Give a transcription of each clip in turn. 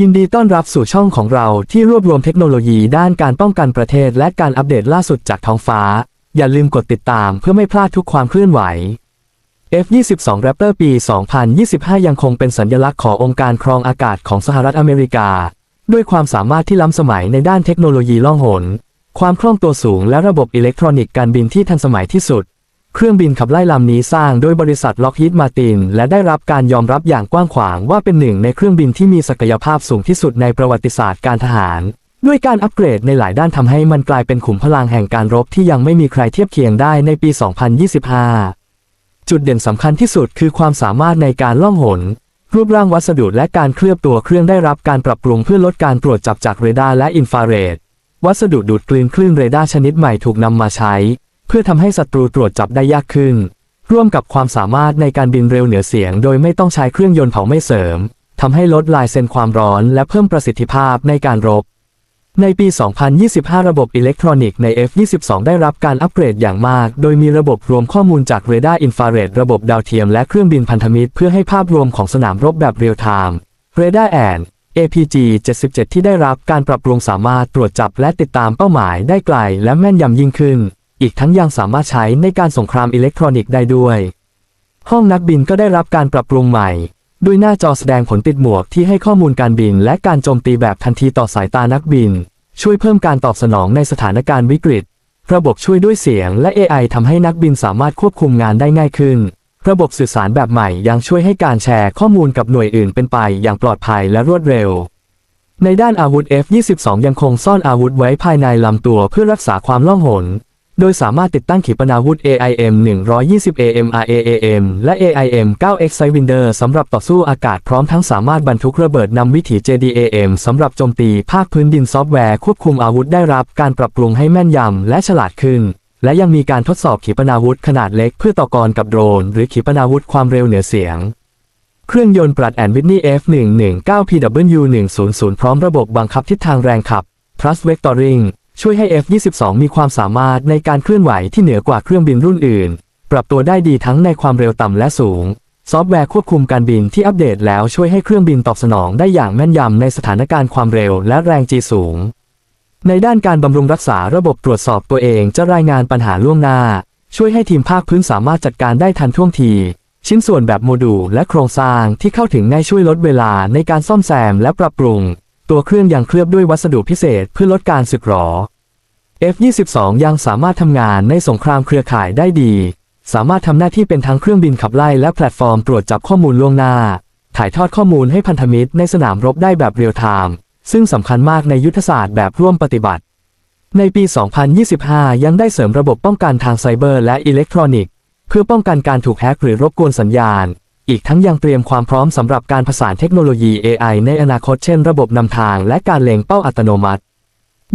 ยินดีต้อนรับสู่ช่องของเราที่รวบรวมเทคโนโลยีด้านการป้องกันประเทศและการอัปเดตล่าสุดจากท้องฟ้า อย่าลืมกดติดตามเพื่อไม่พลาดทุกความเคลื่อนไหว F-22 Raptor ปี 2025 ยังคงเป็นสัญลักษณ์ขององค์การครองอากาศของสหรัฐอเมริกา ด้วยความสามารถที่ล้ำสมัยในด้านเทคโนโลยีล่องหน ความคล่องตัวสูงและระบบอิเล็กทรอนิกส์การบินที่ทันสมัยที่สุด เครื่องบินขับไล่ลำนี้สร้างโดยบริษัทล็อกฮีดมาติน และได้รับการยอมรับอย่างกว้างขวางว่าเป็นหนึ่งในเครื่องบินที่มีศักยภาพสูงที่สุดในประวัติศาสตร์การทหาร ด้วยการอัปเกรดในหลายด้านทำให้มันกลายเป็นขุมพลังแห่งการรบที่ยังไม่มีใครเทียบเคียงได้ในปี 2025 จุดเด่นสำคัญที่สุดคือความสามารถในการล่องหน รูปร่างวัสดุและการเคลือบตัวเครื่องได้รับการปรับปรุงเพื่อลดการตรวจจับจากเรดาร์และอินฟราเรด วัสดุดูดกลืนคลื่นเรดาร์ชนิดใหม่ถูกนำมาใช้ เพื่อทำให้ศัตรูตรวจจับได้ยากขึ้น ร่วมกับความสามารถในการบินเร็วเหนือเสียง โดยไม่ต้องใช้เครื่องยนต์เผาไม่เสริมทำให้ลดลายเซ็นความร้อนและเพิ่มประสิทธิภาพในการรบ ในปี 2025 ระบบอิเล็กทรอนิกส์ใน F-22 ได้รับการอัปเกรดอย่างมาก โดยมีระบบรวมข้อมูลจากเรดาร์อินฟราเรดระบบดาวเทียมและเครื่องบินพันธมิตรเพื่อให้ภาพรวมของสนามรบแบบเรียลไทม์เรดาร์แอน APG 77 ที่ได้รับการปรับปรุงสามารถตรวจจับและติดตามเป้าหมายได้ไกลและแม่นยำยิ่งขึ้น อีกทั้งยังสามารถใช้ในการสงครามอิเล็กทรอนิกส์ได้ด้วย ห้องนักบินก็ได้รับการปรับปรุงใหม่ ด้วยหน้าจอแสดงผลติดหมวกที่ให้ข้อมูลการบินและการโจมตีแบบทันทีต่อสายตานักบิน ช่วยเพิ่มการตอบสนองในสถานการณ์วิกฤต ระบบช่วยด้วยเสียงและ AI ทำให้นักบินสามารถควบคุมงานได้ง่ายขึ้น ระบบสื่อสารแบบใหม่ยังช่วยให้การแชร์ข้อมูลกับหน่วยอื่นเป็นไปอย่างปลอดภัยและรวดเร็วในด้านอาวุธ F-22 ยังคงซ่อนอาวุธไว้ภายในลำตัวเพื่อรักษาความล่องหน โดยสามารถติดตั้งขีปนาวุธ AIM 120 AMRAAM และ AIM 9X Sidewinder สำหรับต่อสู้อากาศพร้อมทั้งสามารถบรรทุกระเบิดนำวิถี JDAM สำหรับโจมตีภาคพื้นดินซอฟต์แวร์ควบคุมอาวุธได้รับการปรับปรุงให้แม่นยำและฉลาดขึ้น และยังมีการทดสอบขีปนาวุธขนาดเล็กเพื่อต่อกรกับโดรน หรือขีปนาวุธความเร็วเหนือเสียงเครื่องยนต์ปรัดแอนวิทนี่ F119 PW100 พร้อมระบบบังคับทิศทางแรงขับ Plus Vectoring ช่วยให้ F22 มีความสามารถในการเคลื่อนไหวที่เหนือกว่าเครื่องบินรุ่นอื่น ปรับตัวได้ดีทั้งในความเร็วต่ำและสูง ซอฟต์แวร์ควบคุมการบินที่อัปเดตแล้วช่วยให้เครื่องบินตอบสนองได้อย่างแม่นยำในสถานการณ์ความเร็วและแรงจีสูง ในด้านการบำรุงรักษาระบบตรวจสอบตัวเองจะรายงานปัญหาล่วงหน้า ช่วยให้ทีมภาคพื้นสามารถจัดการได้ทันท่วงที ชิ้นส่วนแบบโมดูลและโครงสร้างที่เข้าถึงง่ายช่วยลดเวลาในการซ่อมแซมและปรับปรุง ตัวเครื่องยังเคลือบด้วยวัสดุพิเศษเพื่อลดการสึกหรอ F-22 ยังสามารถทำงานในสงครามเครือข่ายได้ดี สามารถทำหน้าที่เป็นทั้งเครื่องบินขับไล่และแพลตฟอร์มตรวจจับข้อมูลล่วงหน้า ถ่ายทอดข้อมูลให้พันธมิตรในสนามรบได้แบบเรียลไทม์ซึ่งสำคัญมากในยุทธศาสตร์แบบร่วมปฏิบัติ ในปี 2025 ยังได้เสริมระบบป้องกันทางไซเบอร์และอิเล็กทรอนิกส์ เพื่อป้องกันการถูกแฮกหรือรบกวนสัญญาณ อีกทั้งยังเตรียมความพร้อมสำหรับการผสานเทคโนโลยี AI ในอนาคตเช่นระบบนำทางและการเล็งเป้าอัตโนมัติ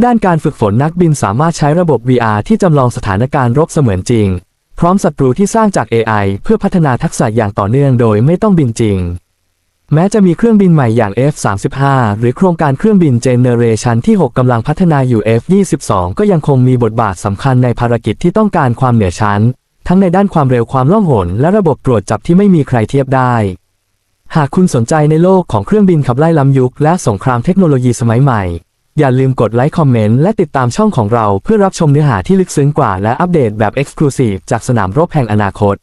ด้านการฝึกฝนนักบินสามารถใช้ระบบ VR ที่จำลองสถานการณ์รบเสมือนจริง พร้อมศัตรูที่สร้างจาก AI เพื่อพัฒนาทักษะอย่างต่อเนื่องโดยไม่ต้องบินจริง แม้จะมีเครื่องบินใหม่อย่าง F-35 หรือโครงการเครื่องบินเจเนเรชันที่ 6กำลังพัฒนาอยู่ F-22 ก็ยังคงมีบทบาทสำคัญในภารกิจที่ต้องการความเหนือชั้น ทั้งในด้านความเร็วความล่องหนและระบบตรวจจับที่ไม่มีใครเทียบได้ หากคุณสนใจในโลกของเครื่องบินขับไล่ล้ำยุค และสงครามเทคโนโลยีสมัยใหม่ อย่าลืมกดไลค์คอมเมนต์และติดตามช่องของเราเพื่อรับชมเนื้อหาที่ลึกซึ้งกว่าและอัปเดตแบบ Exclusive จากสนามรบแห่งอนาคต